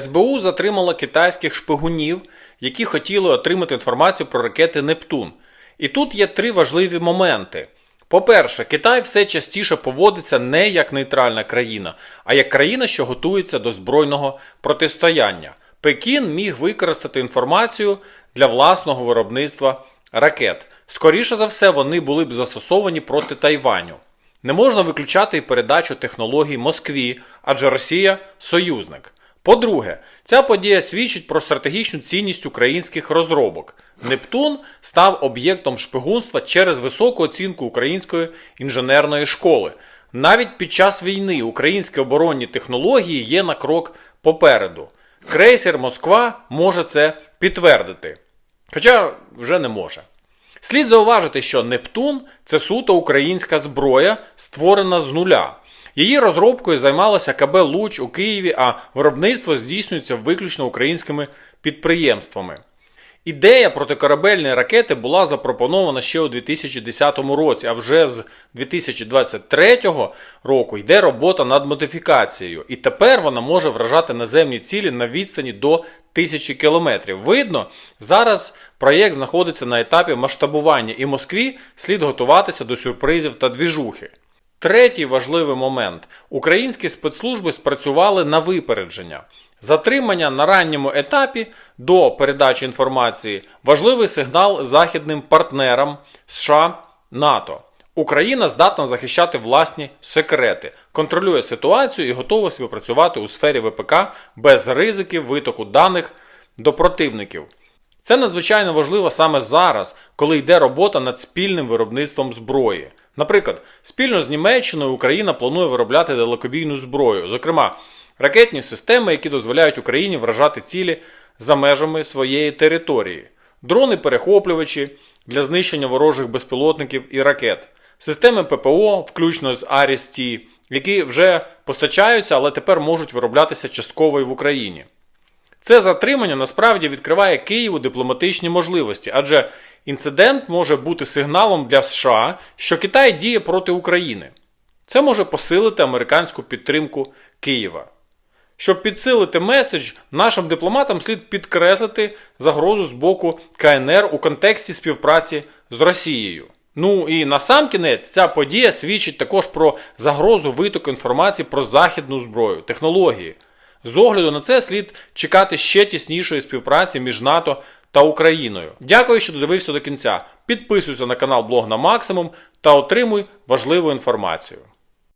СБУ затримала китайських шпигунів, які хотіли отримати інформацію про ракети Нептун. І тут є три важливі моменти. По-перше, Китай все частіше поводиться не як нейтральна країна, а як країна, що готується до збройного протистояння. Пекін міг використати інформацію для власного виробництва ракет. Скоріше за все, вони були б застосовані проти Тайваню. Не можна виключати і передачу технологій Москві, адже Росія союзник. По-друге, ця подія свідчить про стратегічну цінність українських розробок. Нептун став об'єктом шпигунства через високу оцінку української інженерної школи. Навіть під час війни українські оборонні технології є на крок попереду. Крейсер Москва може це підтвердити, хоча вже не може. Слід зауважити, що Нептун це суто українська зброя, створена з нуля. Її розробкою займалося КБ Луч у Києві, а виробництво здійснюється виключно українськими підприємствами. Ідея протикорабельної ракети була запропонована ще у 2010 році, а вже з 2023 року йде робота над модифікацією, і тепер вона може вражати наземні цілі на відстані до тисячі кілометрів. Видно, зараз проєкт знаходиться на етапі масштабування, і Москві слід готуватися до сюрпризів та двіжухи. Третій важливий момент: українські спецслужби спрацювали на випередження. Затримання на ранньому етапі до передачі інформації важливий сигнал західним партнерам США НАТО. Україна здатна захищати власні секрети, контролює ситуацію і готова співпрацювати у сфері ВПК без ризиків витоку даних до противників. Це надзвичайно важливо саме зараз, коли йде робота над спільним виробництвом зброї. Наприклад, спільно з Німеччиною Україна планує виробляти далекобійну зброю, зокрема, ракетні системи, які дозволяють Україні вражати цілі за межами своєї території, дрони-перехоплювачі для знищення ворожих безпілотників і ракет, системи ППО, включно з Аріс-Т, які вже постачаються, але тепер можуть вироблятися частково і в Україні. Це затримання насправді відкриває Києву дипломатичні можливості, адже інцидент може бути сигналом для США, що Китай діє проти України. Це може посилити американську підтримку Києва. Щоб підсилити меседж, нашим дипломатам слід підкреслити загрозу з боку КНР у контексті співпраці з Росією. Ну і на сам кінець ця подія свідчить також про загрозу витоку інформації про західну зброю, технології. З огляду на це слід чекати ще тіснішої співпраці між НАТО та Україною. Дякую, що додивився до кінця. Підписуйся на канал Блог на Максимум та отримуй важливу інформацію.